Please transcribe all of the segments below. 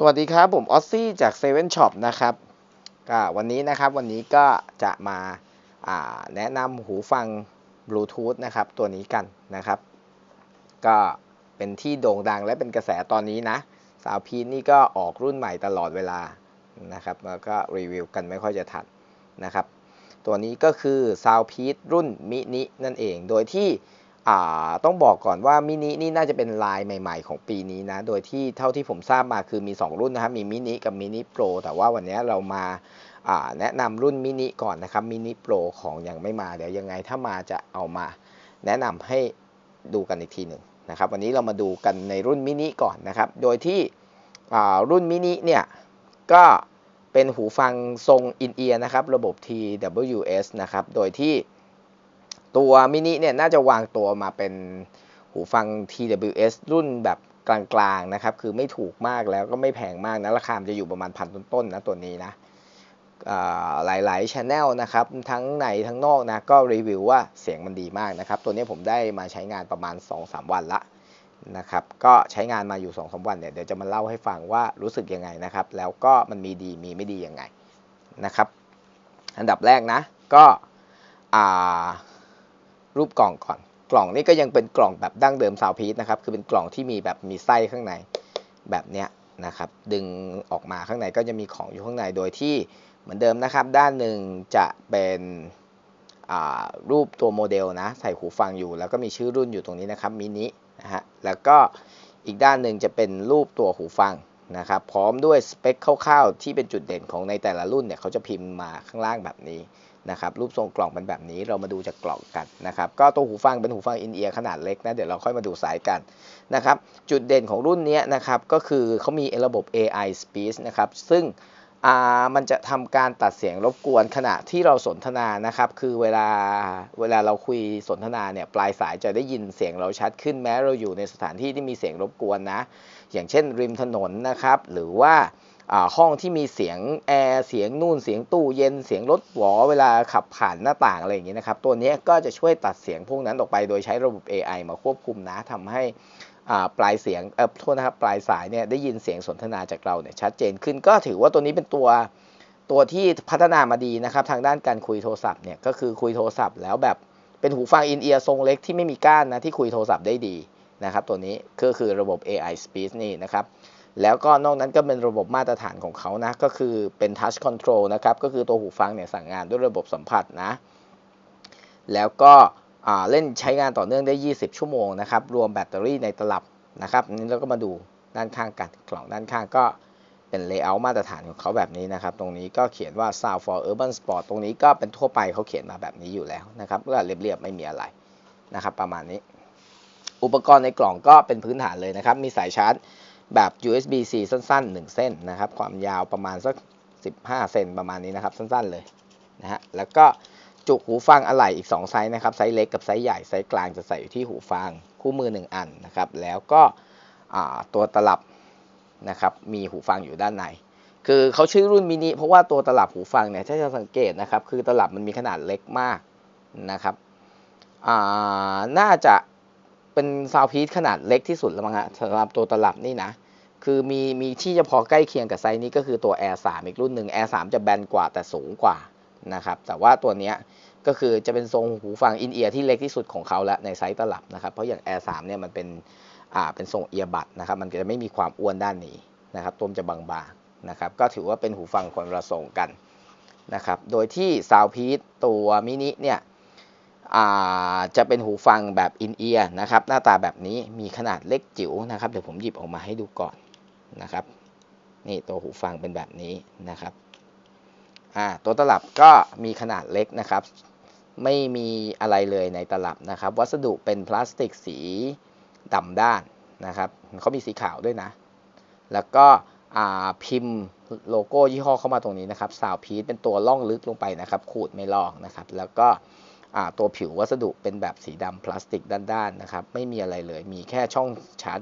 สวัสดีครับ ผมออซซี่จาก7 e ช็อปนะครับก็วันนี้นะครับวันนี้ก็จะมาาแนะนำหูฟังบลูทูธนะครับตัวนี้กันนะครับ ก็เป็นที่โด่งดังและเป็นกระแสตอนนี้นะ สาวพีนนี่ก็ออกรุ่นใหม่ตลอดเวลานะครับแล้วก็รีวิวกันไม่ค่อยจะทันนะครับ ตัวนี้ก็คือ Soundpeace รุ่นมินินั่นเอง โดยที่ ต้องบอกก่อนว่ามินินี่น่าจะเป็นลายใหม่ ๆ ของปีนี้นะ โดยที่เท่าที่ผมทราบมาคือมี 2 รุ่นนะครับ มีมินิกับมินิโปรแต่ว่าวันนี้เรามาแนะนำรุ่นมินิก่อนนะครับ มินิโปรของยังไม่มา เดี๋ยวยังไงถ้ามาจะเอามาแนะนำให้ดูกันอีกทีหนึ่งนะครับ วันนี้เรามาดูกันในรุ่นมินิก่อนนะครับ โดยที่รุ่นมินิเนี่ยก็เป็นหูฟังทรงอินเอียร์นะครับ ระบบ TWS นะครับ โดยที่ ตัวมินิเนี่ยน่าจะวางตัวมาเป็นหูฟัง TWS รุ่นแบบกลางๆนะครับ คือไม่ถูกมากแล้วก็ไม่แพงมากนะ ราคาจะอยู่ประมาณพันต้นๆนะตัวนี้นะหลายๆช anel นะครับ ทั้งในทั้งนอกนะ ก็รีวิวว่าเสียงมันดีมากนะครับ ตัวนี้ผมได้มาใช้งานประมาณ 2-3 วันละนะครับ ก็ใช้งานมาอยู่2-3วันเนี่ย เดี๋ยวจะมาเล่าให้ฟังว่ารู้สึกยังไงนะครับ แล้วก็มันมีดีมีไม่ดียังไงนะครับ อันดับแรกนะ ก็ รูปกล่องก่อน กล่องนี้ก็ยังเป็นกล่องแบบดั้งเดิมซาวพีซนะครับ คือเป็นกล่องที่มีแบบมีไส้ข้างในแบบเนี้ยนะครับ ดึงออกมาข้างในก็จะมีของอยู่ข้างในโดยที่เหมือนเดิมนะครับ ด้านหนึ่งจะเป็นรูปตัวโมเดลนะ ใส่หูฟังอยู่ แล้วก็มีชื่อรุ่นอยู่ตรงนี้นะครับมินินะฮะแล้วก็อีกด้านหนึ่งจะเป็นรูปตัวหูฟังนะครับ พร้อมด้วยสเปคคร่าวๆที่เป็นจุดเด่นของในแต่ละรุ่นเนี่ยเขาจะพิมพ์มาข้างล่างแบบนี้ นะครับรูปทรงกล่องเป็นแบบนี้เรามาดูจากกล่องกันนะครับก็ตัวหูฟังเป็นหูฟังอินเอียร์ขนาดเล็กนะเดี๋ยวเราค่อยมาดูสายกันนะครับจุดเด่นของรุ่นนี้นะครับก็คือเขามีระบบ AI speech นะครับซึ่งมันจะทำการตัดเสียงรบกวนขณะที่เราสนทนานะครับ คือเวลาเวลาเราคุยสนทนาเนี่ยปลายสายจะได้ยินเสียงเราชัดขึ้นแม้เราอยู่ในสถานที่ที่มีเสียงรบกวนนะ อย่างเช่นริมถนนนะครับ หรือว่า ห้องที่มีเสียงแอร์เสียงนู่นเสียงตู้เย็นเสียงรถหวอเวลาขับผ่านหน้าต่างอะไรอย่างเงี้ยนะครับตัวนี้ก็จะช่วยตัดเสียงพวกนั้นออกไปโดยใช้ระบบ AI มาควบคุมนะทำให้ปลายเสียงเออโทษนะครับปลายสายเนี่ยได้ยินเสียงสนทนาจากเราเนี่ยชัดเจนขึ้นก็ถือว่าตัวนี้เป็นตัวตัวที่พัฒนามาดีนะครับทางด้านการคุยโทรศัพท์เนี่ยก็คือคุยโทรศัพท์แล้วแบบเป็นหูฟังอินเอียร์ทรงเล็กที่ไม่มีก้านนะที่คุยโทรศัพท์ได้ดีนะครับตัวนี้ก็คือระบบ AI Speech นี่นะครับ แล้วก็นอกนั้นก็เป็นระบบมาตรฐานของเขานะ ก็คือเป็น Touch Control นะครับ ก็คือตัวหูฟังเนี่ยสั่งงานด้วยระบบสัมผัสนะ แล้วก็เล่นใช้งานต่อเนื่องได้ 20 ชั่วโมงนะครับ รวมแบตเตอรี่ในตลับนะครับนี้เราก็มาดูด้านข้างกันกล่องด้านข้างก็เป็นเลเยอร์มาตรฐานของเขาแบบนี้นะครับ ตรงนี้ก็เขียนว่า Sound for Urban Sport ตรงนี้ก็เป็นทั่วไปเขาเขียนมาแบบนี้อยู่แล้วนะครับก็เรียบๆไม่มีอะไรนะครับ ประมาณนี้ อุปกรณ์ในกล่องก็เป็นพื้นฐานเลยนะครับ มีสายชาร์จ แบบ USB-C สั้นๆ 1 เส้นนะครับ ความยาวประมาณสัก 15 เซนประมาณนี้นะครับ สั้นๆเลยนะฮะแล้วก็จุกหูฟังอะไหล่อีก 2 ไซส์นะครับ ไซส์เล็กกับไซส์ใหญ่ ไซส์กลางจะใส่อยู่ที่หูฟังคู่มือ 1 อันนะครับ แล้วก็ตัวตลับนะครับ มีหูฟังอยู่ด้านใน คือเขาชื่อรุ่นมินิเพราะว่าตัวตลับหูฟังเนี่ย ถ้าจะสังเกตนะครับ คือตลับมันมีขนาดเล็กมากนะครับ น่าจะ เป็นซาวพีซขนาดเล็กที่สุดแล้วมั้งฮะสำหรับตัวตลับนี่นะ คือมีมีที่จะพอใกล้เคียงกับไซส์นี้ก็คือตัว Air 3 อีกรุ่นหนึ่ง Air 3 จะแบนกว่าแต่สูงกว่านะครับ แต่ว่าตัวเนี้ยก็คือจะเป็นทรงหูฟังอินเอียร์ที่เล็กที่สุดของเขาแล้วในไซส์ตลับนะครับ เพราะอย่าง Air 3 เนี่ยมันเป็นอ่าเป็นทรงเอียบัดนะครับ มันจะไม่มีความอ้วนด้านนี้นะครับ ตัวจะบางๆนะครับ ก็ถือว่าเป็นหูฟังคนละทรงกันนะครับ โดยที่ซาวพีซตัวมินิเนี่ย จะเป็นหูฟังแบบอินเอียร์นะครับ หน้าตาแบบนี้มีขนาดเล็กจิ๋วนะครับ เดี๋ยวผมหยิบออกมาให้ดูก่อนนะครับ นี่ตัวหูฟังเป็นแบบนี้นะครับตัวตลับก็มีขนาดเล็กนะครับ ไม่มีอะไรเลยในตลับนะครับ วัสดุเป็นพลาสติกสีดำด้านนะครับเขามีสีขาวด้วยนะ แล้วก็พิมพ์โลโก้ยี่ห้อเข้ามาตรงนี้นะครับสาวพีทเป็นตัวล่องลึกลงไปนะครับ ขูดไม่ลอกนะครับ แล้วก็ ตัวผิววัสดุเป็นแบบสีดำพลาสติกด้านๆนะครับ ไม่มีอะไรเลย มีแค่ช่องชาร์จ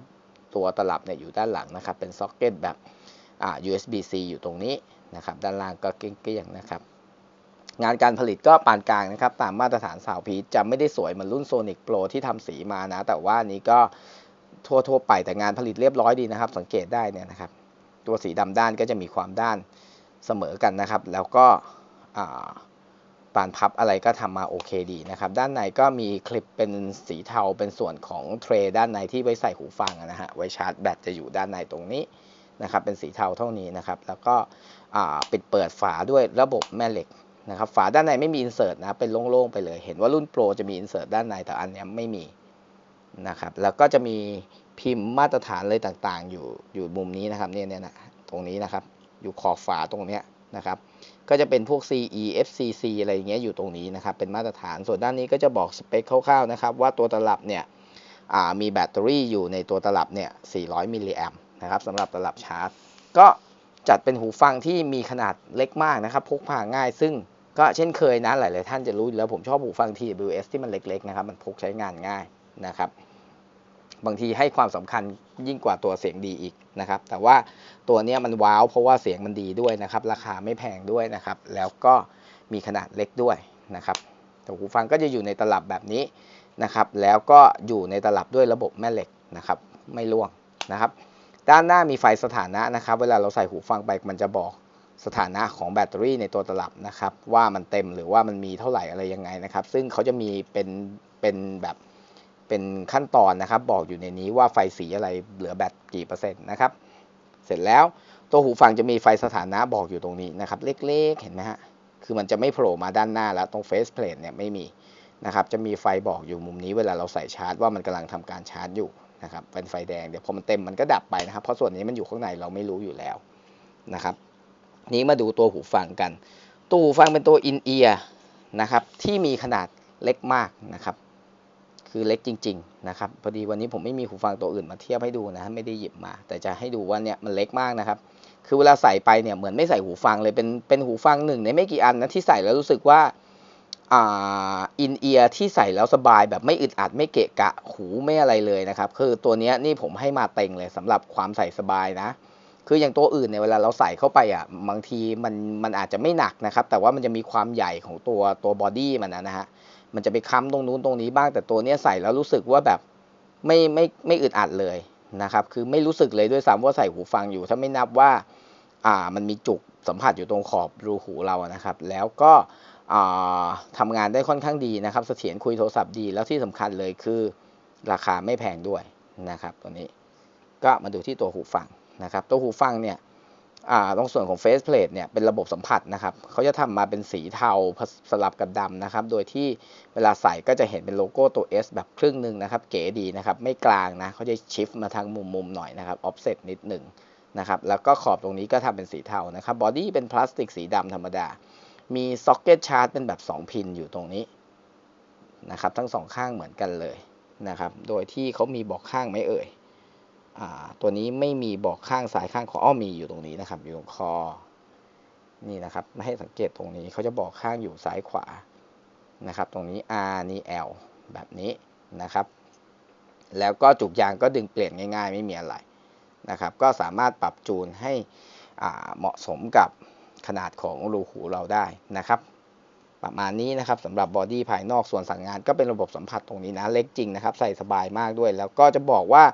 ตัวตลับเนี่ยอยู่ด้านหลังนะครับ เป็นซ็อกเก็ตแบบ USB-C อยู่ตรงนี้นะครับ ด้านล่างก็เกลี้ยงๆนะครับ งานการผลิตก็ปานกลางนะครับ ตามมาตรฐานสาวพีจะไม่ได้สวยเหมือนรุ่น Sonic Pro ที่ทำสีมานะ แต่ว่านี้ก็ทั่วๆไปแต่งานผลิตเรียบร้อยดีนะครับ สังเกตได้เนี่ยนะครับ ตัวสีดำด้านก็จะมีความด้านเสมอกันนะครับ แล้วก็อ่า ปานพับอะไรก็ทำมาโอเคดีนะครับ ด้านในก็มีคลิปเป็นสีเทาเป็นส่วนของเทรด้านในที่ไว้ใส่หูฟังนะฮะไว้ชาร์จแบตจะอยู่ด้านในตรงนี้นะครับเป็นสีเทาเท่านี้นะครับ แล้วก็ปิดเปิดฝาด้วยระบบแม่เหล็กนะครับฝาด้านในไม่มีอินเสิร์ตนะเป็นโล่งๆไปเลย เห็นว่ารุ่นโปรจะมีอินเสิร์ตด้านในแต่อันนี้ไม่มีนะครับแล้วก็จะมีพิมพ์มาตรฐานเลยต่างๆ อยู่อยู่มุมนี้นะครับเนี่ยเนี่ยนะตรงนี้นะครับ อยู่ขอบฝาตรงเนี้ยนะครับ ก็จะเป็นพวก CE FCC อะไรอย่างเงี้ยอยู่ตรงนี้นะครับ เป็นมาตรฐาน ส่วนด้านนี้ก็จะบอกสเปคคร่าวๆนะครับ ว่าตัวตลับเนี่ยมีแบตเตอรี่อยู่ในตัวตลับเนี่ย 400 มิลลิแอมป์นะครับสำหรับตลับชาร์จ ก็จัดเป็นหูฟังที่มีขนาดเล็กมากนะครับ พกพาง่าย ซึ่งก็เช่นเคยนะ หลายๆท่านจะรู้แล้วผมชอบหูฟัง TWS ที่มันเล็กๆนะครับ มันพกใช้งานง่ายนะครับ บางทีให้ความสำคัญยิ่งกว่าตัวเสียงดีอีกนะครับ แต่ว่าตัวนี้มันว้าวเพราะว่าเสียงมันดีด้วยนะครับ ราคาไม่แพงด้วยนะครับ แล้วก็มีขนาดเล็กด้วยนะครับแต่หูฟังก็จะอยู่ในตลับแบบนี้นะครับ แล้วก็อยู่ในตลับด้วยระบบแม่เหล็กนะครับ ไม่ร่วงนะครับ ด้านหน้ามีไฟสถานะนะครับ เวลาเราใส่หูฟังไปมันจะบอกสถานะของแบตเตอรี่ในตัวตลับนะครับ ว่ามันเต็มหรือว่ามันมีเท่าไหร่อะไรยังไงนะครับ ซึ่งเขาจะมีเป็นเป็นแบบ เป็นขั้นตอนนะครับ บอกอยู่ในนี้ว่าไฟสีอะไรเหลือแบตกี่เปอร์เซ็นต์นะครับ เสร็จแล้วตัวหูฟังจะมีไฟสถานะบอกอยู่ตรงนี้นะครับ เล็กๆ เห็นไหมฮะ คือมันจะไม่โผล่มาด้านหน้าแล้วตรงเฟสเพลทเนี่ยไม่มีนะครับ จะมีไฟบอกอยู่มุมนี้เวลาเราใส่ชาร์จว่ามันกำลังทำการชาร์จอยู่นะครับ เป็นไฟแดง เดี๋ยวพอมันเต็มมันก็ดับไปนะครับ เพราะส่วนนี้มันอยู่ข้างในเราไม่รู้อยู่แล้วนะครับ นี้มาดูตัวหูฟังกัน ตัวหูฟังเป็นตัวอินเอียร์นะครับ ที่มีขนาดเล็กมากนะครับ คือเล็กจริงๆนะครับพอดีวันนี้ผมไม่มีหูฟังตัวอื่นมาเทียบให้ดูนะไม่ได้หยิบมา แต่จะให้ดูว่าเนี่ยมันเล็กมากนะครับ คือเวลาใส่ไปเนี่ยเหมือนไม่ใส่หูฟังเลยเป็นเป็นหูฟังหนึ่งในไม่กี่อันนะที่ใส่แล้วรู้สึกว่าอ่าอินเอียร์ที่ใส่แล้วสบายแบบไม่อึดอัดไม่เกะกะหูไม่อะไรเลยนะครับ คือตัวนี้นี่ผมให้มาเต็งเลยสำหรับความใส่สบายนะ คืออย่างตัวอื่นเนี่ยเวลาเราใส่เข้าไปอะบางทีมันมันอาจจะไม่หนักนะครับ แต่ว่ามันจะมีความใหญ่ของตัวตัวบอดี้มันนะฮะ มันจะไปค้ำตรงนู้นตรงนี้บ้างแต่ตัวเนี้ยใส่แล้วรู้สึกว่าแบบไม่ไม่ไม่อึดอัดเลยนะครับ คือไม่รู้สึกเลยด้วยซ้ำว่าใส่หูฟังอยู่ ถ้าไม่นับว่าอ่ามันมีจุกสัมผัสอยู่ตรงขอบรูหูเรานะครับ แล้วก็ทำงานได้ค่อนข้างดีนะครับ เสถียรคุยโทรศัพท์ดี แล้วที่สำคัญเลยคือราคาไม่แพงด้วยนะครับตัวนี้ ก็มาดูที่ตัวหูฟังนะครับ ตัวหูฟังเนี่ย ตรงส่วนของ face plate เนี่ยเป็นระบบสัมผัสนะครับเขาจะทำมาเป็นสีเทาสลับกับดำนะครับ โดยที่เวลาใส่ก็จะเห็นเป็นโลโก้ตัว S แบบครึ่งหนึ่งนะครับ เก๋ดีนะครับ ไม่กลางนะเขาจะชิฟมาทางมุมมุมๆหน่อยนะครับ offset นิดหนึ่งนะครับ แล้วก็ขอบตรงนี้ก็ทำเป็นสีเทานะครับบอดี้เป็นพลาสติกสีดำธรรมดา มีซ็อกเก็ตชาร์จเป็นแบบ 2 พินอยู่ตรงนี้นะครับ ทั้งสองข้างเหมือนกันเลยนะครับ โดยที่เขามีบอกข้างไม่เอ่ย ตัวนี้ไม่มีบอกข้างซ้ายข้างคออ้อมีอยู่ตรงนี้นะครับ อยู่ตรงคอ นี่นะครับไม่ให้สังเกตตรงนี้เขาจะบอกข้างอยู่ซ้ายขวานะครับ ตรงนี้ R นี่ L แบบนี้นะครับ แล้วก็จุกยางก็ดึงเปลี่ยนง่ายๆ ไม่มีอะไรนะครับ ก็สามารถปรับจูนให้อเหมาะสมกับขนาดของรูหูเราได้นะครับ ประมาณนี้นะครับสำหรับบอดี้ภายนอกส่วนสั่งงานก็เป็นระบบสัมผัสตรงนี้นะ เล็กจริงนะครับ ใส่สบายมากด้วย แล้วก็จะบอกว่า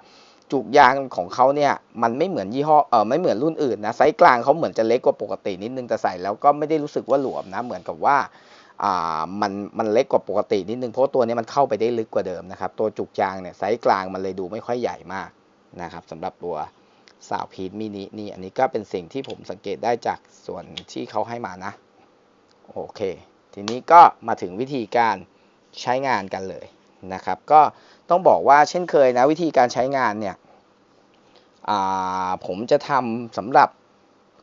จุกยางของเขาเนี่ยมันไม่เหมือนยี่ห้อเออไม่เหมือนรุ่นอื่นนะไซส์กลางเขาเหมือนจะเล็กกว่าปกตินิดนึงแต่ใส่แล้วก็ไม่ได้รู้สึกว่าหลวมนะเหมือนกับว่าอ่ามันมันเล็กกว่าปกตินิดนึงเพราะตัวนี้มันเข้าไปได้ลึกกว่าเดิมนะครับตัวจุกยางเนี่ยไซส์กลางมันเลยดูไม่ค่อยใหญ่มากนะครับสำหรับตัวสาวพีทมินินี่อันนี้ก็เป็นสิ่งที่ผมสังเกตได้จากส่วนที่เขาให้มานะโอเค ทีนี้ก็มาถึงวิธีการใช้งานกันเลย นะครับ ก็ต้องบอกว่าเช่นเคยนะวิธีการใช้งานเนี่ยผมจะทำสำหรับ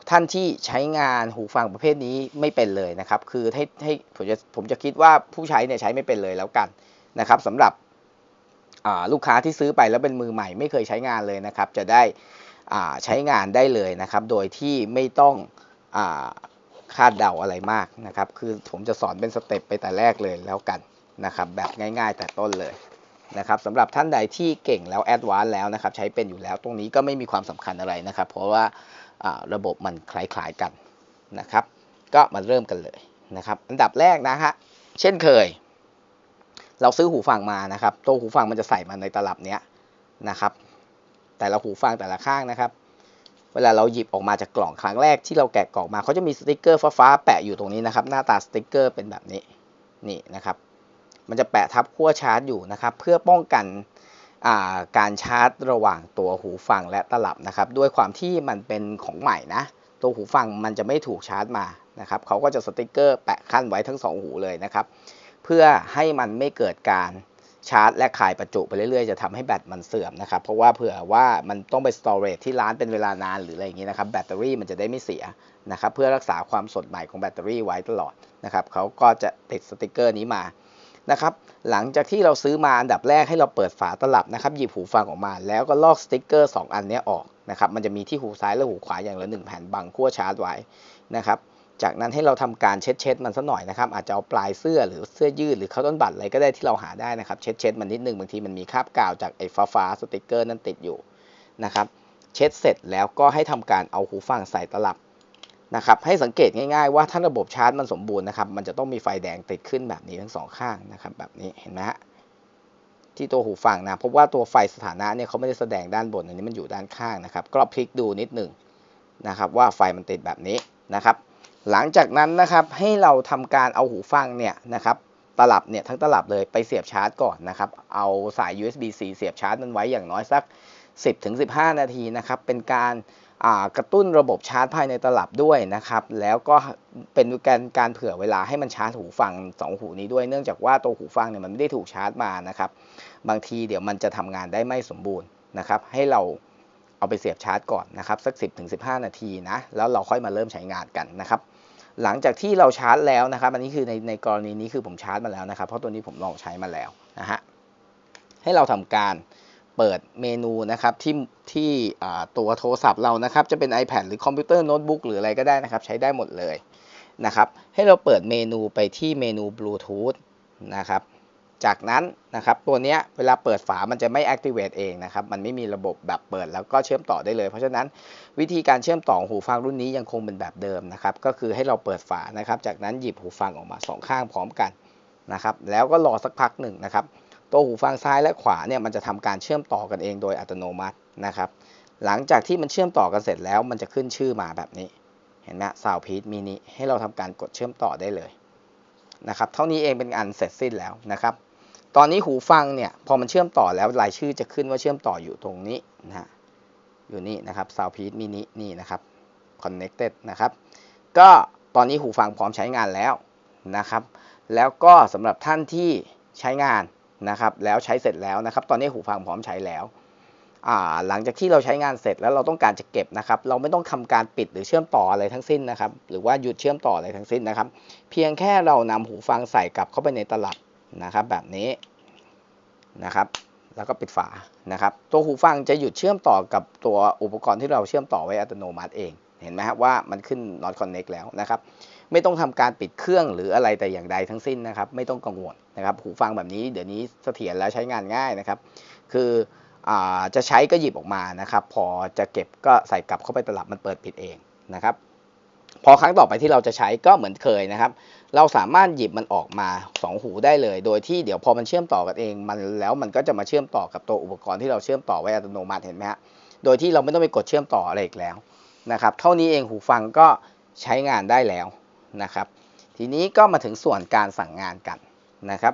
ท่านที่ใช้งานหูฟังประเภทนี้ไม่เป็นเลยนะครับ คือให้ให้ผมจะผมจะคิดว่าผู้ใช้เนี่ยใช้ไม่เป็นเลยแล้วกันนะครับสำหรับลูกค้าที่ซื้อไปแล้วเป็นมือใหม่ไม่เคยใช้งานเลยนะครับ จะได้ใช้งานได้เลยนะครับ โดยที่ไม่ต้องอคาดเดาอะไรมากนะครับ คือผมจะสอนเป็นสเต็ปไปแต่แรกเลยแล้วกัน นะครับแบบง่ายๆ แต่ต้นเลยนะครับสำหรับท่านใดที่เก่งแล้วแอดวานแล้วนะครับใช้เป็นอยู่แล้วตรงนี้ก็ไม่มีความสำคัญอะไรนะครับ เพราะว่าอ่าระบบมันคล้ายๆกันนะครับ ก็มาเริ่มกันเลยนะครับ อันดับแรกนะฮะเช่นเคย เราซื้อหูฟังมานะครับตัวหูฟังมันจะใส่มาในตลับเนี้ยนะครับ แต่ละหูฟังแต่ละข้างนะครับเวลาเราหยิบออกมาจากกล่องครั้งแรกที่เราแกะกล่องมาเขาจะมีสติกเกอร์ฟ้าๆแปะอยู่ตรงนี้นะครับ หน้าตาสติกเกอร์เป็นแบบนี้นี่นะครับ มันจะแปะทับขั้วชาร์จอยู่นะครับ เพื่อป้องกันการชาร์จระหว่างตัวหูฟังและตลับนะครับ ด้วยความที่มันเป็นของใหม่นะ ตัวหูฟังมันจะไม่ถูกชาร์จมานะครับเขาก็จะสติกเกอร์แปะขั้นไว้ทั้ง 2 หูเลยนะครับ เพื่อให้มันไม่เกิดการชาร์จ และคายประจุไปเรื่อยๆ จะทำให้แบตมันเสื่อมนะครับ เพราะว่าเผื่อว่ามันต้องไปสตอเรจที่ร้านเป็นเวลานานหรืออะไรอย่างนี้นะครับ แบตเตอรี่มันจะได้ไม่เสียนะครับ เพื่อรักษาความสดใหม่ของแบตเตอรี่ไว้ตลอดนะครับเขาก็จะติดสติกเกอร์นี้มา นะครับหลังจากที่เราซื้อมาอันดับแรกให้เราเปิดฝาตลับนะครับหยิบหูฟังออกมา แล้วก็ลอกสติกเกอร์ 2 อันนี้ออกนะครับมันจะมีที่หูซ้ายและหูขวาอย่างละ1แผ่นบังขั้วชาร์จไว้นะครับจากนั้นให้เราทำการเช็ดเช็ดมันสักหน่อยนะครับอาจจะเอาปลายเสื้อหรือเสื้อยืดหรือเขาต้นบัตรอะไรก็ได้ที่เราหาได้นะครับเช็ดเช็ดมันนิดนึงบางทีมันมีคราบกาวจากไอ้ฟ้าฟ้าสติกเกอร์นั้นติดอยู่นะครับเช็ดเสร็จแล้วก็ให้ทำการเอาหูฟังใส่ตลับ นะครับให้สังเกตง่ายๆว่าถ้าระบบชาร์จมันสมบูรณ์นะครับมันจะต้องมีไฟแดงติดขึ้นแบบนี้ทั้งสองข้างนะครับแบบนี้เห็นไหมฮะที่ตัวหูฟังนะพราะว่าตัวไฟสถานะเนี่ยเขาไม่ได้แสดงด้านบนอันนี้มันอยู่ด้านข้างนะครับก็พลิกดูนิดหนึ่งนะครับว่าไฟมันติดแบบนี้นะครับ หลังจากนั้นนะครับให้เราทำการเอาหูฟังเนี่ยนะครับตลับเนี่ยทั้งตลับเลยไปเสียบชาร์จก่อนนะครับเอาสาย USB-C เสียบชาร์จมันไว้อย่างน้อยสัก 10-15 นาทีนะครับเป็นการกระตุ้นระบบชาร์จภายในตลับด้วยนะครับ แล้วก็เป็นการการเผื่อเวลาให้มันชาร์จหูฟัง 2 หูนี้ด้วย เนื่องจากว่าตัวหูฟังเนี่ยมันไม่ได้ถูกชาร์จมานะครับ บางทีเดี๋ยวมันจะทำงานได้ไม่สมบูรณ์นะครับ ให้เราเอาไปเสียบชาร์จก่อนนะครับ สัก 10-15 นาทีนะ แล้วเราค่อยมาเริ่มใช้งานกันนะครับ หลังจากที่เราชาร์จแล้วนะครับ อันนี้คือในในกรณีนี้คือผมชาร์จมาแล้วนะครับ เพราะตัวนี้ผมลองใช้มาแล้วนะฮะ ให้เราทำการ เปิดเมนูนะครับที่ที่ตัวโทรศัพท์เรานะครับจะเป็น iPad หรือคอมพิวเตอร์โน้ตบุ๊กหรืออะไรก็ได้นะครับ ใช้ได้หมดเลยนะครับ ให้เราเปิดเมนูไปที่เมนูบลูทูธนะครับจากนั้นนะครับตัวนี้เวลาเปิดฝามันจะไม่ activate เองนะครับ มันไม่มีระบบแบบเปิดแล้วก็เชื่อมต่อได้เลย เพราะฉะนั้นวิธีการเชื่อมต่อหูฟังรุ่นนี้ยังคงเป็นแบบเดิมนะครับ ก็คือให้เราเปิดฝานะครับ จากนั้นหยิบหูฟังออกมาสองข้างพร้อมกันนะครับ แล้วก็รอสักพักหนึ่งนะครับ ตัวหูฟังซ้ายและขวาเนี่ยมันจะทำการเชื่อมต่อกันเองโดยอัตโนมัตินะครับ หลังจากที่มันเชื่อมต่อกันเสร็จแล้วมันจะขึ้นชื่อมาแบบนี้ เห็นไหมซาวพีทมินิให้เราทำการกดเชื่อมต่อได้เลยนะครับเท่านี้เองเป็นอันเสร็จสิ้นแล้วนะครับ ตอนนี้หูฟังเนี่ยพอมันเชื่อมต่อแล้วรายชื่อจะขึ้นว่าเชื่อมต่ออยู่ตรงนี้นะฮะอยู่นี่นะครับ Soundpeace mini นี่นะครับ connected นะครับ ก็ตอนนี้หูฟังพร้อมใช้งานแล้วนะครับ แล้วก็สำหรับท่านที่ใช้งาน นะครับแล้วใช้เสร็จแล้วนะครับ ตอนนี้หูฟังพร้อมใช้แล้วหลังจากที่เราใช้งานเสร็จแล้วเราต้องการจะเก็บนะครับ เราไม่ต้องทำการปิดหรือเชื่อมต่ออะไรทั้งสิ้นนะครับ หรือว่าหยุดเชื่อมต่ออะไรทั้งสิ้นนะครับ เพียงแค่เรานำหูฟังใส่กลับเข้าไปในตลับนะครับ แบบนี้นะครับ แล้วก็ปิดฝานะครับ ตัวหูฟังจะหยุดเชื่อมต่อกับตัวอุปกรณ์ที่เราเชื่อมต่อไว้อัตโนมัติเอง เห็นไหมครับว่ามันขึ้น not connect แล้วนะครับไม่ต้องทำการปิดเครื่องหรืออะไรแต่อย่างใดทั้งสิ้นนะครับ ไม่ต้องกังวลนะครับ หูฟังแบบนี้เดี๋ยวนี้เสถียรแล้วใช้งานง่ายนะครับ คืออจะใช้ก็หยิบออกมานะครับ พอจะเก็บก็ใส่กลับเข้าไปตลับมันเปิดปิดเองนะครับ พอครั้งต่อไปที่เราจะใช้ก็เหมือนเคยนะครับ เราสามารถหยิบมันออกมา 2 หูได้เลย โดยที่เดี๋ยวพอมันเชื่อมต่อกันเองมันแล้วมันก็จะมาเชื่อมต่อกับตัวอุปกรณ์ที่เราเชื่อมต่อไว้อัตโนมัติเห็นไหมฮะโดยที่เราไม่ต้องไปกดเชื่อมต่ออะไรอีกแล้ว นะครับ เท่านี้เองหูฟังก็ใช้งานได้แล้วนะครับ ทีนี้ก็มาถึงส่วนการสั่งงานกันนะครับ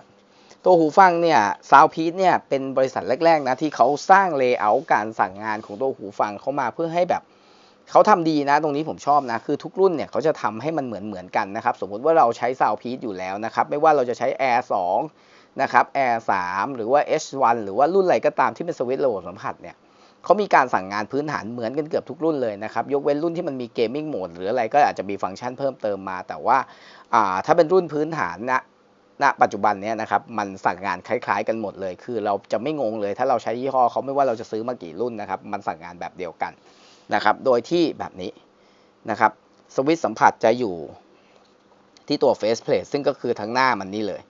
ตัวหูฟังเนี่ยซาวพี e เนี่ยเป็นบริษัทแรก ๆ นะที่เขาสร้างเลเยอร์การสั่งงานของตัวหูฟังเข้ามาเพื่อให้แบบเขาทำดีนะตรงนี้ผมชอบนะ คือทุกรุ่นเนี่ยเขาจะทำให้มันเหมือนเหมือนกันนะครับ สมมุติว่าเราใช้ซาวพี e อยู่แล้วนะครับ ไม่ว่าเราจะใช้ Air 2นะครับ Air 3หรือว่า H1 หรือว่ารุ่นอะไรก็ตามที่เป็นสวิตช์ระบบสัมผัสเนี่ย เขามีการสั่งงานพื้นฐานเหมือนกันเกือบทุกรุ่นเลยนะครับ ยกเว้นรุ่นที่มันมีเกมมิ่งโหมดหรืออะไรก็อาจจะมีฟังก์ชันเพิ่มเติมมา แต่ว่าถ้าเป็นรุ่นพื้นฐานนะณปัจจุบันนี้นะครับมันสั่งงานคล้ายๆกันหมดเลย คือเราจะไม่งงเลย ถ้าเราใช้ยี่ห้อเขาไม่ว่าเราจะซื้อมากี่รุ่นนะครับ มันสั่งงานแบบเดียวกันนะครับ โดยที่แบบนี้นะครับสวิตสัมผัสจะอยู่ที่ตัว face plate ซึ่งก็คือทั้งหน้ามันนี่เลย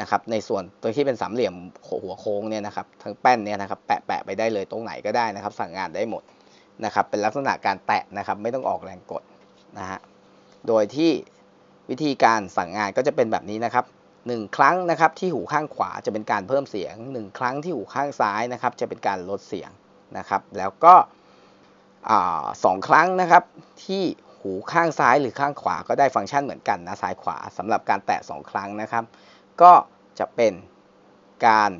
นะครับในส่วนตัวที่เป็นสามเหลี่ยมหัวโค้งเนี่ยนะครับทั้งแป้นเนี่ยนะครับแปะแปะไปได้เลยตรงไหนก็ได้นะครับ สั่งงานได้หมดนะครับเป็นลักษณะการแตะนะครับไม่ต้องออกแรงกดนะฮะโดยที่วิธีการสั่งงานก็จะเป็นแบบนี้นะครับหนึ่งครั้งนะครับที่หูข้างขวาจะเป็นการเพิ่มเสียง 1 ครั้งที่หูข้างซ้ายนะครับจะเป็นการลดเสียงนะครับ แล้วก็สองครั้งนะครับที่หูข้างซ้ายหรือข้างขวาก็ได้ฟังก์ชันเหมือนกันนะซ้ายขวาสำหรับการแตะ2ครั้งนะครับ ก็จะเป็นการ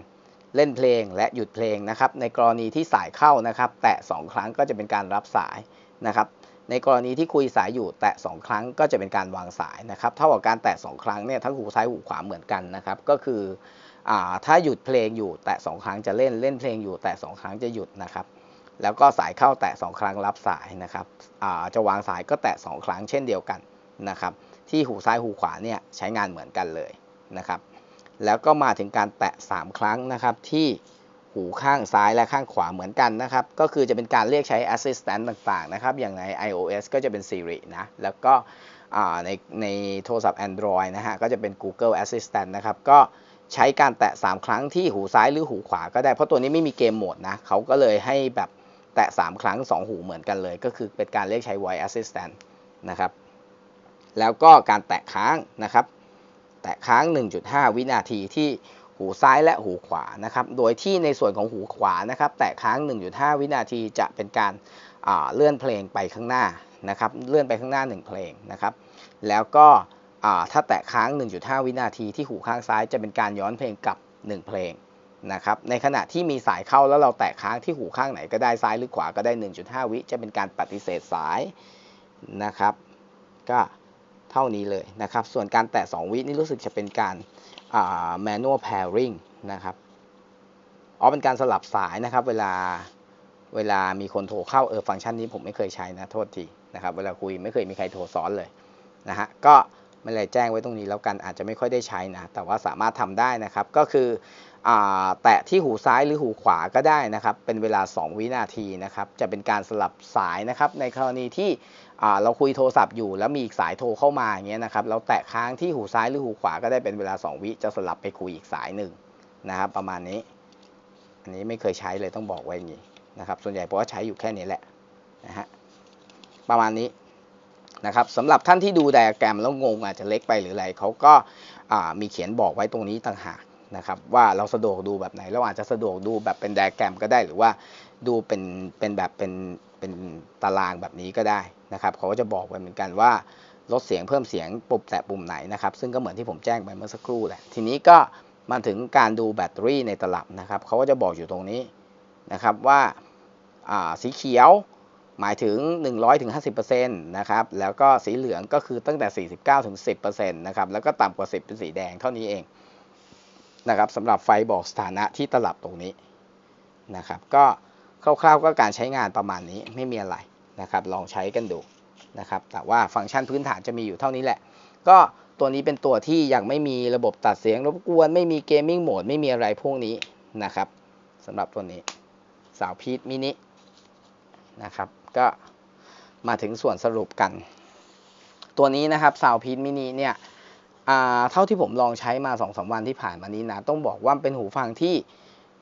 เล่นเพลงและหยุดเพลงนะครับ ในกรณีที่สายเข้านะครับ แตะ 2 ครั้งก็จะเป็นการรับสายนะครับ ในกรณีที่คุยสายอยู่แตะ 2 ครั้งก็จะเป็นการวางสายนะครับ เท่ากับการแตะ 2 ครั้งเนี่ยทั้งหูซ้ายหูขวาเหมือนกันนะครับ ก็คืออถ้าหยุดเพลงอยู่แตะ 2 ครั้งจะเล่นเล่นเพลงอยู่แตะ 2 ครั้งจะหยุดนะครับ แล้วก็สายเข้าแตะ 2 ครั้งรับสายนะครับจะวางสายก็แตะ 2 ครั้งเช่นเดียวกันนะครับ ที่หูซ้ายหูขวาเนี่ยใช้งานเหมือนกันเลย นะครับ แล้วก็มาถึงการแตะ 3 ครั้งนะครับที่หูข้างซ้ายและข้างขวาเหมือนกันนะครับ ก็คือจะเป็นการเรียกใช้ assistant ต่างๆ นะครับ อย่างใน iOS ก็จะเป็น Siri นะ แล้วก็ในในโทรศัพท์ Android นะฮะ ก็จะเป็น Google Assistant นะครับ ก็ใช้การแตะ 3 ครั้งที่หูซ้ายหรือหูขวาก็ได้ เพราะตัวนี้ไม่มีเกมโหมดนะ เขาก็เลยให้แบบแตะ 3 ครั้ง 2 หูเหมือนกันเลย ก็คือเป็นการเรียกใช้ voice assistant นะครับ แล้วก็การแตะค้างนะครับ แตะค้าง 1.5 วินาทีที่หูซ้ายและหูขวานะครับ โดยที่ในส่วนของหูขวานะครับ แตะค้าง 1.5 วินาทีจะเป็นการเลื่อนเพลงไปข้างหน้านะครับ เลื่อนไปข้างหน้า 1 เพลงนะครับ แล้วก็ถ้าแตะค้าง 1.5 วินาทีที่หูข้างซ้ายจะเป็นการย้อนเพลงกลับ 1 เพลงนะครับ ในขณะที่มีสายเข้าแล้วเราแตะค้างที่หูข้างไหนก็ได้ซ้ายหรือขวาก็ได้ 1.5 วิจะเป็นการปฏิเสธสายนะครับ ก็ เท่านี้เลยนะครับ ส่วนการแตะ 2 วินี่รู้สึกจะเป็นการ manual pairing นะครับอ๋อเป็นการสลับสายนะครับ เวลาเวลามีคนโทรเข้าเออฟังก์ชันนี้ผมไม่เคยใช้นะโทษทีนะครับ เวลาคุยไม่เคยมีใครโทรซ้อนเลยนะฮะก็ไม่เลยแจ้งไว้ตรงนี้แล้วกันอาจจะไม่ค่อยได้ใช้นะ แต่ว่าสามารถทำได้นะครับ ก็คืออแตะที่หูซ้ายหรือหูขวาก็ได้นะครับ เป็นเวลา 2 วินาทีนะครับ จะเป็นการสลับสายนะครับ ในกรณีที่ เราคุยโทรศัพท์อยู่แล้วมีอีกสายโทรเข้ามาอย่างเงี้ยนะครับเราแตะค้างที่หูซ้ายหรือหูขวาก็ได้เป็นเวลา 2 วิจะสลับไปคุยอีกสายหนึ่งนะครับ ประมาณนี้ อันนี้ไม่เคยใช้เลยต้องบอกไว้อย่างนี้นะครับ ส่วนใหญ่เพราะว่าใช้อยู่แค่นี้แหละนะฮะประมาณนี้นะครับสำหรับท่านที่ดูไดอะแกรมแล้วงงอาจจะเล็กไปหรืออะไรเขาก็มีเขียนบอกไว้ตรงนี้ต่างหากนะครับว่าเราสะดวกดูแบบไหนเราอาจจะสะดวกดูแบบเป็นไดอะแกรมก็ได้หรือว่าดูเป็นเป็นแบบเป็นเป็นตารางแบบนี้ก็ได้นะครับเขาก็จะบอกไว้เหมือนกันว่าลดเสียงเพิ่มเสียงปุ่มแตะปุ่มไหนนะครับ ซึ่งก็เหมือนที่ผมแจ้งไปเมื่อสักครู่แหละทีนี้ก็มาถึงการดูแบตเตอรี่ในตลับนะครับเขาก็จะบอกอยู่ตรงนี้นะครับว่าสีเขียวหมายถึง 100ถึง50%นะครับ แล้วก็สีเหลืองก็คือตั้งแต่ 49ถึง10%นะครับ แล้วก็ต่ำกว่า 10 เป็นสีแดงเท่านี้เองนะครับสำหรับไฟบอกสถานะที่ตลับตรงนี้นะครับ ก็คร่าวๆก็การใช้งานประมาณนี้ไม่มีอะไร นะครับลองใช้กันดูนะครับแต่ว่าฟังก์ชันพื้นฐานจะมีอยู่เท่านี้แหละ ก็ตัวนี้เป็นตัวที่ยังไม่มีระบบตัดเสียงรบกวน ไม่มีเกมมิ่งโหมดไม่มีอะไรพวกนี้นะครับสำหรับตัวนี้สาวพีทมินินะครับก็มาถึงส่วนสรุปกัน ตัวนี้นะครับซาวพีทมินิเนี่ยเท่าที่ผมลองใช้มา2อสวันที่ผ่านมานี้นะ ต้องบอกว่าเป็นหูฟังที่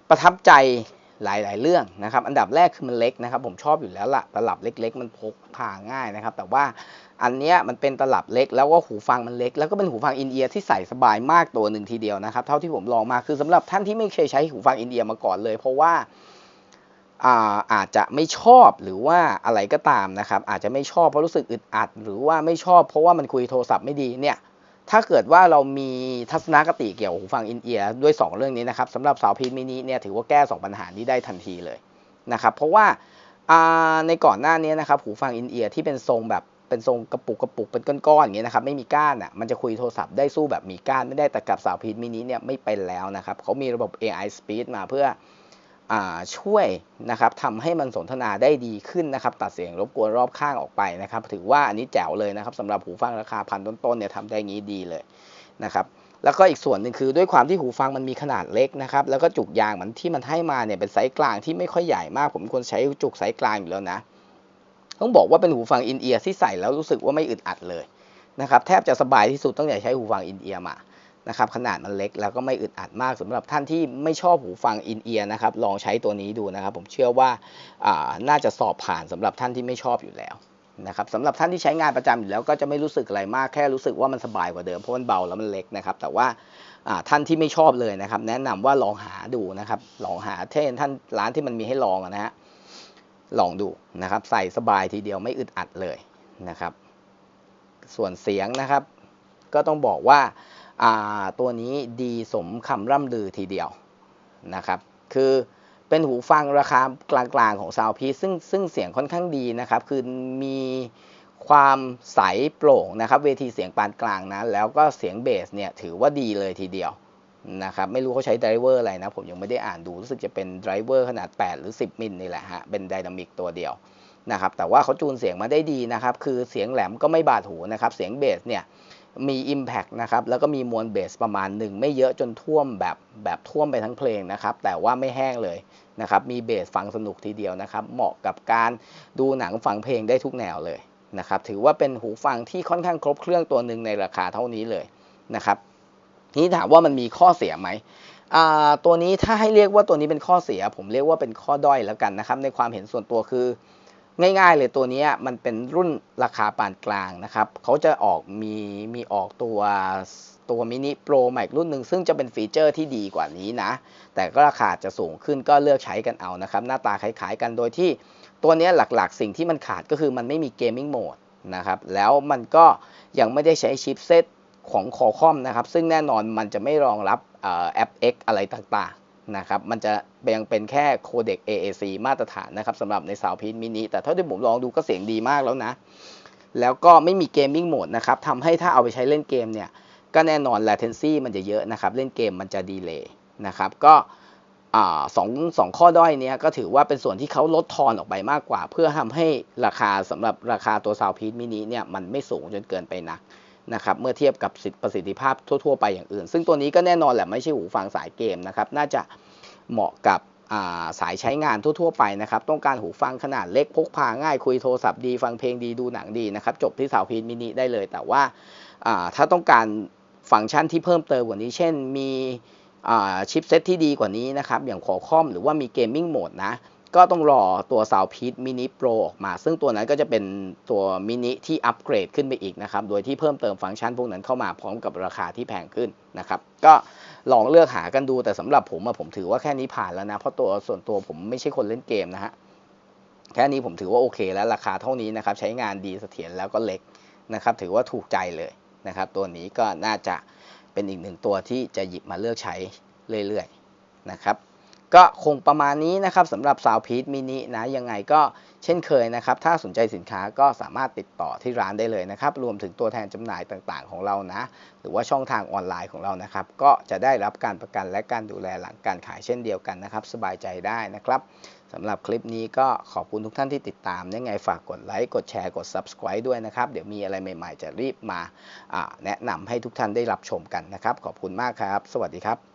ประทับใจ หลาย ๆ เรื่องนะครับอันดับแรกคือมันเล็กนะครับ ผมชอบอยู่แล้วละ่ะตลับเล็ก ๆ มันพกพาง่ายนะครับ แต่ว่าอันนี้มันเป็นตลับเล็กแล้วก็หูฟังมันเล็ก แล้วก็เป็นหูฟังอินเอียร์ที่ใส่สบายมากตัวหนึ่งทีเดียวนะครับ เท่าที่ผมลองมาคือสำหรับท่านที่ไม่เคยใช้หูฟังอินเอียร์มาก่อนเลย เพราะว่าอาอาจจะไม่ชอบหรือว่าอะไรก็ตามนะครับ อาจจะไม่ชอบเพราะรู้สึกอึดอัด หรือว่าไม่ชอบเพราะว่ามันคุยโทรศัพท์ไม่ดีเนี่ย ถ้าเกิดว่าเรามีทัศนคติเกี่ยวกับหูฟังอินเอียร์ด้วย 2 เรื่องนี้นะครับสำหรับสาวพีมินิเนี่ยถือว่าแก้ 2 ปัญหานี้ได้ทันทีเลยนะครับเพราะว่าในก่อนหน้านี้นะครับหูฟังอินเอียร์ที่เป็นทรงแบบเป็นทรงกระปุกกระปุกเป็นก้อนๆอย่างเงี้ยนะครับไม่มีก้านอะมันจะคุยโทรศัพท์ได้สู้แบบมีก้านไม่ได้แต่กับสาวพีมินิเนี่ยไม่เป็นแล้วนะครับเขามีระบบ AI Speed มาเพื่อ ช่วยนะครับทำให้มันสนทนาได้ดีขึ้นนะครับตัดเสียงรบกวนรอบข้างออกไปนะครับถือว่าอันนี้แจ๋วเลยนะครับสำหรับหูฟังราคาพันต้นๆเนี่ยทำได้งี้ดีเลยนะครับแล้วก็อีกส่วนหนึ่งคือด้วยความที่หูฟังมันมีขนาดเล็กนะครับแล้วก็จุกยางมันที่มันให้มาเนี่ยเป็นไซส์กลางที่ไม่ค่อยใหญ่มาก ผมควรใช้จุกไซส์กลางอยู่แล้วนะ ต้องบอกว่าเป็นหูฟังอินเอียร์ที่ใส่แล้วรู้สึกว่าไม่อึดอัดเลยนะครับแทบจะสบายที่สุดตั้งแต่ใช้หูฟังอินเอียร์มา นะครับขนาดมันเล็กแล้วก็ไม่อึดอัดมากสำหรับท่านที่ไม่ชอบหูฟังอินเอียร์นะครับลองใช้ตัวนี้ดูนะครับ ผมเชื่อว่าน่าจะสอบผ่านสำหรับท่านที่ไม่ชอบอยู่แล้วนะครับสำหรับท่านที่ใช้งานประจำอยู่แล้วก็จะไม่รู้สึกอะไรมากแค่รู้สึกว่ามันสบายกว่าเดิมเพราะมันเบาแล้วมันเล็กนะครับ แต่ว่าท่านที่ไม่ชอบเลยนะครับ แนะนำว่าลองหาดูนะครับลองหาเท่นท่านร้านที่มันมีให้ลองนะฮะลองดูนะครับ ใส่สบายทีเดียวไม่อึดอัดเลยนะครับ ส่วนเสียงนะครับ ก็ต้องบอกว่า ตัวนี้ดีสมคำร่ำลือทีเดียวนะครับ คือเป็นหูฟังราคากลางๆของซาวพีซึ่งซึ่งเสียงค่อนข้างดีนะครับ คือมีความใสโปร่งนะครับ เวทีเสียงปานกลางนะ แล้วก็เสียงเบสเนี่ยถือว่าดีเลยทีเดียวนะครับ ไม่รู้เขาใช้ไดรเวอร์อะไรนะ ผมยังไม่ได้อ่านดูรู้สึกจะเป็นไดรเวอร์ขนาด 8 หรือ 10 มิลนี่แหละฮะ เป็นไดนามิกตัวเดียวนะครับ แต่ว่าเขาจูนเสียงมาได้ดีนะครับ คือเสียงแหลมก็ไม่บาดหูนะครับ เสียงเบสเนี่ย มี Impact นะครับแล้วก็มีมวลเบสประมาณหนึ่งไม่เยอะจนท่วมแบบแบบท่วมไปทั้งเพลงนะครับแต่ว่าไม่แห้งเลยนะครับมีเบสฟังสนุกทีเดียวนะครับเหมาะกับการดูหนังฟังเพลงได้ทุกแนวเลยนะครับถือว่าเป็นหูฟังที่ค่อนข้างครบเครื่องตัวหนึ่งในราคาเท่านี้เลยนะครับนี้ถามว่ามันมีข้อเสียไหมตัวนี้ถ้าให้เรียกว่าตัวนี้เป็นข้อเสีย ผมเรียกว่าเป็นข้อด้อยแล้วกันนะครับในความเห็นส่วนตัวคือ ง่ายๆเลยตัวนี้มันเป็นรุ่นราคาปานกลางนะครับเขาจะออกมีมีออกตัวตัวมินิโปรใหม่รุ่นหนึ่งซึ่งจะเป็นฟีเจอร์ที่ดีกว่านี้นะ แต่ก็ราคาจะสูงขึ้นก็เลือกใช้กันเอานะครับ หน้าตาคล้ายๆกันโดยที่ตัวนี้หลักๆ สิ่งที่มันขาดก็คือมันไม่มีเกมมิ่งโหมดนะครับ แล้วมันก็ยังไม่ได้ใช้ชิปเซตของคอคอมนะครับ ซึ่งแน่นอนมันจะไม่รองรับแอป X อะไรต่าง นะครับมันจะยังเป็นแค่โคเด็ก AAC มาตรฐานนะครับสำหรับในสาวพีนมินิแต่เท่าที่ผมลองดูก็เสียงดีมากแล้วนะ แล้วก็ไม่มีเกมมิ่งโหมดนะครับทำให้ถ้าเอาไปใช้เล่นเกมเนี่ย ก็แน่นอน latency มันจะเยอะนะครับ เล่นเกมมันจะดีเลย์นะครับก็สองสองข้อด้อยนี้ก็ถือว่าเป็นส่วนที่เขาลดทอนออกไปมากกว่า เพื่อทำให้ราคาสำหรับราคาตัวซาวพีทมินิเนี่ยมันไม่สูงจนเกินไปนัก นะครับเมื่อเทียบกับประสิทธิภาพทั่ว ๆ ไปอย่างอื่น ซึ่งตัวนี้ก็แน่นอนแหละไม่ใช่หูฟังสายเกมนะครับน่าจะเหมาะกับสายใช้งานทั่ว ๆ ไปนะครับต้องการหูฟังขนาดเล็กพกพาง่ายคุยโทรศัพท์ดี ฟังเพลงดีดูหนังดีนะครับจบที่สาวพีนมินิได้เลย แต่ว่าถ้าต้องการฟังก์ชันที่เพิ่มเติมกว่านี้ เช่นมีชิปเซตที่ดีกว่านี้นะครับอย่างคอคอมหรือว่ามีเกมมิ่งโหมดนะ ก็ต้องรอตัว Soundpeak Mini Pro ออกมา ซึ่งตัวนั้นก็จะเป็นตัวมินิที่อัปเกรดขึ้นไปอีกนะครับ โดยที่เพิ่มเติมฟังก์ชันพวกนั้นเข้ามาพร้อมกับราคาที่แพงขึ้นนะครับ ก็ลองเลือกหากันดูแต่สำหรับผมอะผมถือว่าแค่นี้ผ่านแล้วนะ เพราะตัวส่วนตัวผมไม่ใช่คนเล่นเกมนะฮะ แค่นี้ผมถือว่าโอเคแล้วราคาเท่านี้นะครับ ใช้งานดีเสถียรแล้วก็เล็กนะครับ ถือว่าถูกใจเลยนะครับ ตัวนี้ก็น่าจะเป็นอีกหนึ่งตัวที่จะหยิบมาเลือกใช้เรื่อยๆนะครับ ก็คงประมาณนี้นะครับสำหรับซาวพีทมินินะยังไงก็เช่นเคยนะครับ ถ้าสนใจสินค้าก็สามารถติดต่อที่ร้านได้เลยนะครับ รวมถึงตัวแทนจำหน่ายต่างๆ ของเรานะ หรือว่าช่องทางออนไลน์ของเรานะครับ ก็จะได้รับการประกันและการดูแลหลังการขายเช่นเดียวกันนะครับ สบายใจได้นะครับสำหรับคลิปนี้ก็ขอบคุณทุกท่านที่ติดตามยังไงฝากกดไลค์กดแชร์กด subscribe ด้วยนะครับ เดี๋ยวมีอะไรใหม่ ๆ จะรีบมาแนะนำให้ทุกท่านได้รับชมกันนะครับ ขอบคุณมากครับ สวัสดีครับ